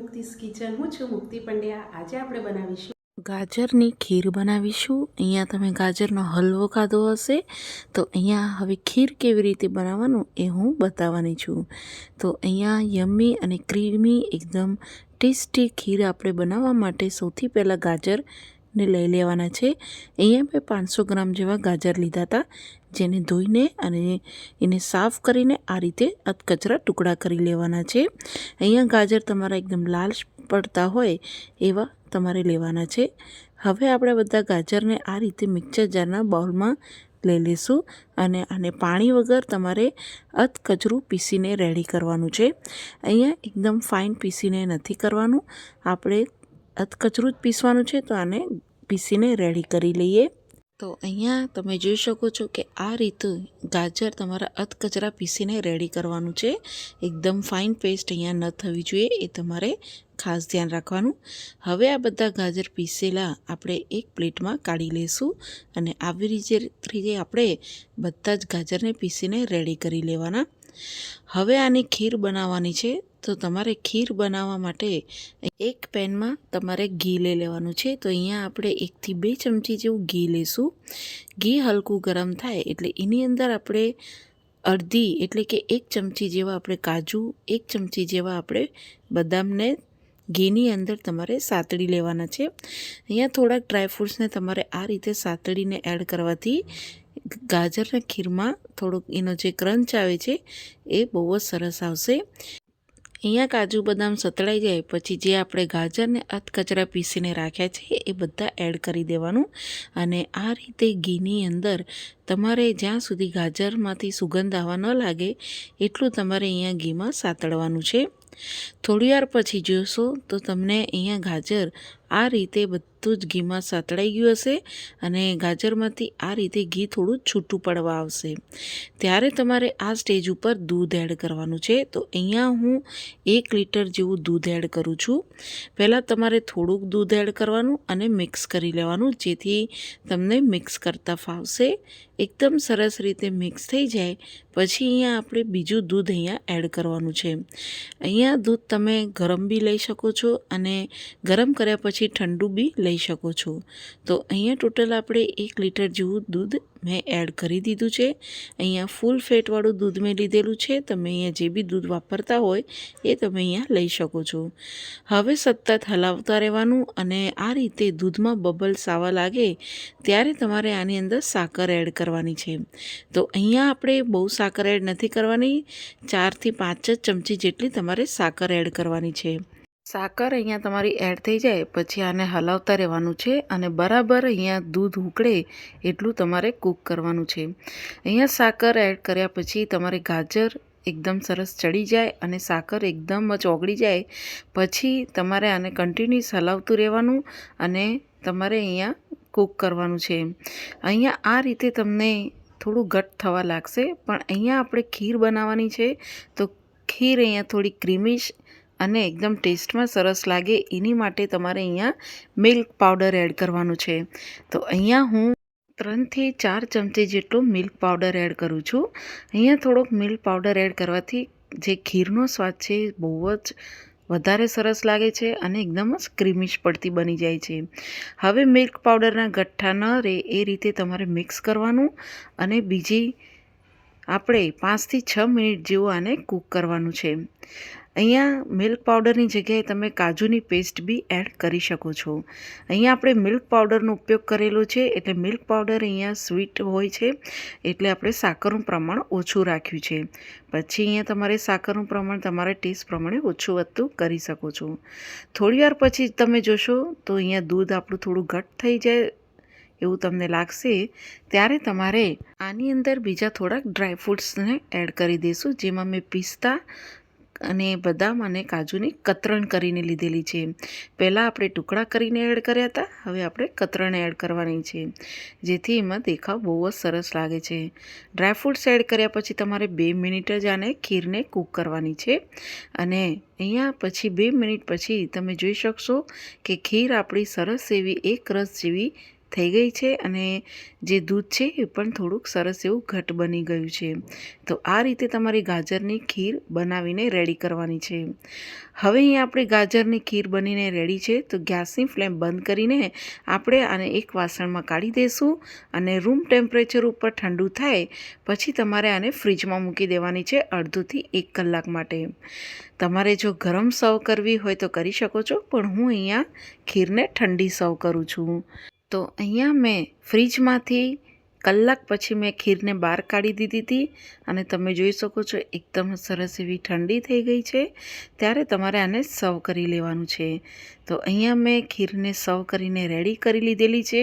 મુક્તિસ kitchen હું છું મુક્તિ પંડ્યા. આજે આપણે બનાવીશું ગાજરની ખીર બનાવીશું. અહીંયા તમે ગાજરનો હલવો ખાધો હશે. તો અહીંયા હવે ખીર કેવી રીતે બનાવવાનું એ હું બતાવવાની છું. તો અહીંયા યમ્મી અને ક્રીમી એકદમ ટેસ્ટી ખીર આપણે બનાવવા માટે સૌથી પહેલાં ગાજરને લઈ લેવાના છે. અહીંયા મેં પાંચસો ગ્રામ જેવા ગાજર લીધા હતા, જેને ધોઈને અને એને સાફ કરીને આ રીતે અધકચરા ટુકડા કરી લેવાના છે. અહીંયા ગાજર તમારા એકદમ લાલ પડતા હોય એવા તમારે લેવાના છે. હવે આપણે બધા ગાજરને આ રીતે મિક્સર જારના બાઉલમાં લઈ લઈશું અને આને પાણી વગર તમારે અધકચરું પીસીને રેડી કરવાનું છે. અહીંયા એકદમ ફાઇન પીસીને નથી કરવાનું. આપણે અધકચરું જ પીસવાનું છે, તો આને પીસીને રેડી કરી લઈએ. તો અહીંયા તમે જોઈ શકો છો કે આ રીતે ગાજર તમારા અધકચરા પીસીને રેડી કરવાનું છે. એકદમ ફાઇન પેસ્ટ અહીંયા ન થવી જોઈએ, એ તમારે ખાસ ધ્યાન રાખવાનું. હવે આ બધા ગાજર પીસેલા આપણે એક પ્લેટમાં કાઢી લઈશું અને આવી રીતે આપણે બધા જ ગાજરને પીસીને રેડી કરી લેવાના. હવે આની ખીર બનાવવાની છે, તો તમારે ખીર બનાવવા માટે એક પેનમાં તમારે ઘી લઈ લેવાનું છે. તો અહીંયા આપણે એકથી બે ચમચી જેવું ઘી લઈશું. ઘી હલકું ગરમ થાય એટલે એની અંદર આપણે અડધી એટલે કે એક ચમચી જેવા આપણે કાજુ, એક ચમચી જેવા આપણે બદામને ઘીની અંદર તમારે સાતળી લેવાના છે. અહીંયા થોડાક ડ્રાયફ્રૂટ્સને તમારે આ રીતે સાતળીને એડ કરવાથી ગાજરના ખીરમાં થોડુંક એનો જે ક્રંચ આવે છે, એ બહુ જ સરસ આવશે. અહીંયા કાજુ બદામ સતળાઈ જાય, પછી જે આપણે ગાજરને અધકચરા પીસીને રાખ્યા છે, એ બધા એડ કરી દેવાનું. અને આ રીતે ઘીની અંદર તમારે જ્યાં સુધી ગાજરમાંથી સુગંધ આવવા ન લાગે, એટલું તમારે અહીંયા ઘીમાં સાતળવાનું છે. થોડી વાર પછી જોશો તો તમને અહીંયા ગાજર આ રીતે બધું જ ઘીમાં સાતળાઈ ગયું હશે અને ગાજરમાંથી આ રીતે ઘી થોડું છૂટું પડવા આવશે. ત્યારે તમારે આ સ્ટેજ ઉપર દૂધ એડ કરવાનું છે. તો અહીંયા હું એક લીટર જેવું દૂધ એડ કરું છું. પહેલાં તમારે થોડુંક દૂધ એડ કરવાનું અને મિક્સ કરી લેવાનું, જેથી તમને મિક્સ કરતાં ફાવશે. એકદમ સરસ રીતે મિક્સ થઈ જાય, પછી અહીંયા આપણે બીજું દૂધ અહીંયા એડ કરવાનું છે. અહીંયા દૂધ તમે ગરમ બી લઈ શકો છો અને ગરમ કર્યા પછી ઠંડુ બી લઈ શકો છો. તો અહીંયા ટોટલ આપણે એક લીટર જેવું દૂધ મેં એડ કરી દીધું છે. અહીંયા ફૂલ ફેટવાળું દૂધ મેં લીધેલું છે. તમે અહીંયા જે બી દૂધ વાપરતા હોય એ તમે અહીંયા લઈ શકો છો. હવે સતત હલાવતા રહેવાનું અને આ રીતે દૂધમાં બબલ્સ આવવા લાગે, ત્યારે તમારે આની અંદર સાકર એડ કરવાની છે. તો અહીંયા આપણે બહુ સાકર એડ નથી કરવાની. ચારથી પાંચ જ ચમચી જેટલી તમારે સાકર એડ કરવાની છે. સાકર અહીંયા તમારી એડ થઈ જાય, પછી આને હલાવતા રહેવાનું છે અને બરાબર અહીંયા દૂધ ઉકળે એટલું તમારે કૂક કરવાનું છે. અહીંયા સાકર એડ કર્યા પછી તમારે ગાજર એકદમ સરસ ચડી જાય અને સાકર એકદમ જ ઓગળી જાય. પછી તમારે આને કન્ટિન્યુઅસ હલાવતું રહેવાનું અને તમારે અહીંયા કૂક કરવાનું છે અહીંયા આ રીતે તમને થોડું ઘટ થવા લાગશે, પણ અહીંયા આપણે ખીર બનાવવાની છે, તો ખીર અહીંયા થોડી ક્રીમિશ અને એકદમ ટેસ્ટમાં સરસ લાગે, એની માટે તમારે અહીંયા મિલ્ક પાવડર એડ કરવાનું છે. તો અહીંયા હું ત્રણથી ચાર ચમચી જેટલો મિલ્ક પાવડર એડ કરું છું. અહીંયા થોડોક મિલ્ક પાવડર એડ કરવાથી જે ખીરનો સ્વાદ છે બહુ જ વધારે સરસ લાગે છે અને એકદમ જ ક્રીમિશ પડતી બની જાય છે. હવે મિલ્ક પાવડરના ગઠ્ઠા ન રહે એ રીતે તમારે મિક્સ કરવાનું અને બીજી આપણે પાંચથી છ મિનિટ જેવું આને કૂક કરવાનું છે. અહીંયા મિલ્ક પાવડરની જગ્યાએ તમે કાજુની પેસ્ટ બી એડ કરી શકો છો. અહીંયા આપણે મિલ્ક પાવડરનો ઉપયોગ કરેલો છે, એટલે મિલ્ક પાવડર અહીંયા સ્વીટ હોય છે, એટલે આપણે સાકરનું પ્રમાણ ઓછું રાખ્યું છે. પછી અહીંયા તમારે સાકરનું પ્રમાણ તમારા ટેસ્ટ પ્રમાણે ઓછું વધતું કરી શકો છો. થોડી વાર પછી તમે જોશો તો અહીંયા દૂધ આપણું થોડું ઘટ થઈ જાય એવું તમને લાગશે, ત્યારે તમારે આની અંદર બીજા થોડાક ડ્રાયફ્રૂટ્સને એડ કરી દઈશું, જેમાં મેં પિસ્તા અને બદામ અને કાજુની કતરણ કરીને લીધેલી છે. પહેલાં આપણે ટુકડા કરીને એડ કર્યા હતા, હવે આપણે કતરણ એડ કરવાની છે. જેથી એમાં દેખાવ બહુ જ સરસ લાગે છે. ડ્રાયફ્રૂટ્સ એડ કર્યા પછી તમારે બે મિનિટ જ આને ખીરને કૂક કરવાની છે. અને અહીંયા પછી બે મિનિટ પછી તમે જોઈ શકશો કે ખીર આપણી સરસ એવી એક રસ જેવી થઈ ગઈ છે અને જે દૂધ છે એ પણ થોડુંક સરસ એવું ઘટ બની ગયું છે. તો આ રીતે તમારી ગાજરની ખીર બનાવીને રેડી કરવાની છે. હવે અહીં આપણી ગાજરની ખીર બનીને રેડી છે, તો ગેસની ફ્લેમ બંધ કરીને આપણે આને એક વાસણમાં કાઢી દઈશું અને રૂમ ટેમ્પરેચર ઉપર ઠંડુ થાય પછી તમારે આને ફ્રીજમાં મૂકી દેવાની છે અડધોથી એક કલાક માટે. તમારે જો ગરમ સર્વ કરવી હોય તો કરી શકો છો, પણ હું અહીંયા ખીરને ઠંડી સર્વ કરું છું. તો અહીંયા મેં ફ્રીજમાંથી કલાક પછી મેં ખીરને બહાર કાઢી દીધી હતી અને તમે જોઈ શકો છો એકદમ સરસ એવી ઠંડી થઈ ગઈ છે. ત્યારે તમારે આને સર્વ કરી લેવાનું છે. તો અહીંયા મેં ખીરને સર્વ કરીને રેડી કરી લીધેલી છે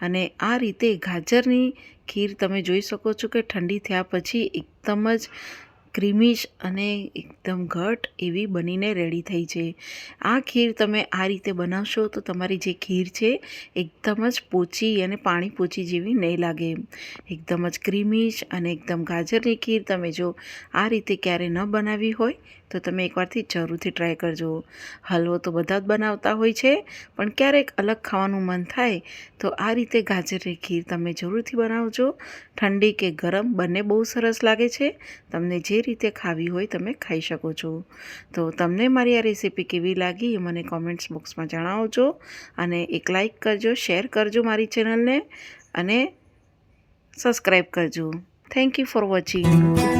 અને આ રીતે ગાજરની ખીર તમે જોઈ શકો છો કે ઠંડી થયા પછી એકદમ જ ક્રીમીશ અને એકદમ ઘટ એવી બનીને રેડી થઈ છે. આ ખીર તમે આ રીતે બનાવશો તો તમારી જે ખીર છે, એકદમ જ પોચી અને પાણી પોચી જેવી નહીં લાગે. એકદમ જ ક્રિમિશ અને એકદમ ગાજરની ખીર તમે જો આ રીતે ક્યારે ન બનાવી હોય તો તમે એકવારથી જરૂરથી ટ્રાય કરજો. હલવો તો બધા જ બનાવતા હોય છે, પણ ક્યારેક અલગ ખાવાનું મન થાય તો આ રીતે ગાજરની ખીર તમે જરૂરથી બનાવજો. ઠંડી કે ગરમ બંને બહુ સરસ લાગે છે. તમને જે રીતે ખાવી હોય તમે ખાઈ શકો છો. તો તમને મારી આ રેસીપી કેવી લાગી એ મને કોમેન્ટ્સ બોક્સમાં જણાવજો અને એક લાઇક કરજો શેર કરજો મારી ચેનલને અને સબસ્ક્રાઈબ કરજો. Thank you for watching